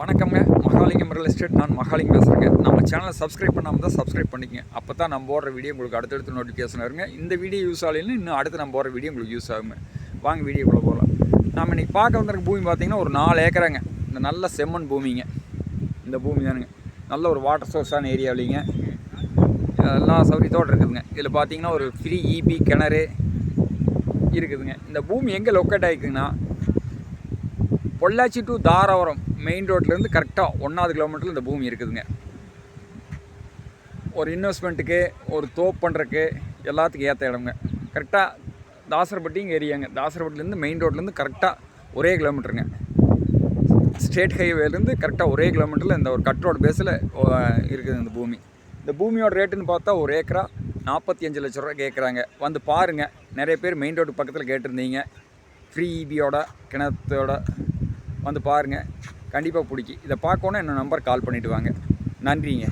வணக்கம்ங்க. Mahalingam real estate. நான் மகாலிங் பேசுகிறேங்க நம்ம சேனலை சப்ஸ்கிரைப் பண்ணாமல் தான் சப்ஸ்கிரைப் பண்ணிக்கங்க. அப்போ தான் நம்ம போடுற வீடியோ உங்களுக்கு அடுத்தடுத்து நோட்டிஃபிகேஷன் வருங்க. இந்த வீடியோ யூஸ் ஆகலைன்னு இன்னும் அடுத்து நம்ம போடுற வீடியோ உங்களுக்கு யூஸ் ஆகுங்க. வாங்க வீடியோக்குள்ளே போகலாம் நம்ம இன்றைக்கி பார்க்க வந்திருக்க பூமி பார்த்தீங்கன்னா ஒரு நாலு ஏக்கராங்க. இந்த நல்ல செம்மண் பூமிங்க. இந்த பூமி தானுங்க. நல்ல ஒரு வாட்டர் சோர்ஸான ஏரியாவிலிங்க எல்லா சௌகரியத்தோடு இருக்குதுங்க. இதில் பார்த்தீங்கன்னா ஒரு ஃப்ரீ இபி கிணறு இருக்குதுங்க. இந்த பூமி எங்கே லொக்கேட் ஆகிக்குங்கன்னா பொள்ளாச்சி டு தாராபுரம் மெயின் ரோட்லேருந்து கரெக்டாக ஒன்றாவது கிலோமீட்டரில் இந்த பூமி இருக்குதுங்க. ஒரு இன்வெஸ்ட்மெண்ட்டுக்கு ஒரு தோப் பண்ணுறக்கு எல்லாத்துக்கும் ஏற்ற இடங்க கரெக்டாக தாசரப்பட்டிங்க ஏரியாங்க தாசரப்பட்டிலேருந்து மெயின் ரோட்லேருந்து கரெக்டாக ஒரே கிலோமீட்டருங்க ஸ்டேட் ஹைவேலேருந்து கரெக்டாக ஒரே கிலோமீட்டரில் இந்த ஒரு கட் ரோடு பேஸில் இருக்குது இந்த பூமி. இந்த பூமியோட ரேட்டுன்னு பார்த்தா ஒரு ஏக்கரா நாற்பத்தி அஞ்சு லட்ச ரூபா கேட்குறாங்க வந்து பாருங்கள் நிறைய பேர் மெயின் ரோடு பக்கத்தில் கேட்டிருந்தீங்க. ஃப்ரீ இபியோட கிணத்தோட வந்து பாருங்கள் கண்டிப்பாக பிடிக்கும். இதை பார்க்கணும் என்ன நம்பர் கால் பண்ணிவிட்டு வாங்க. நன்றிங்க.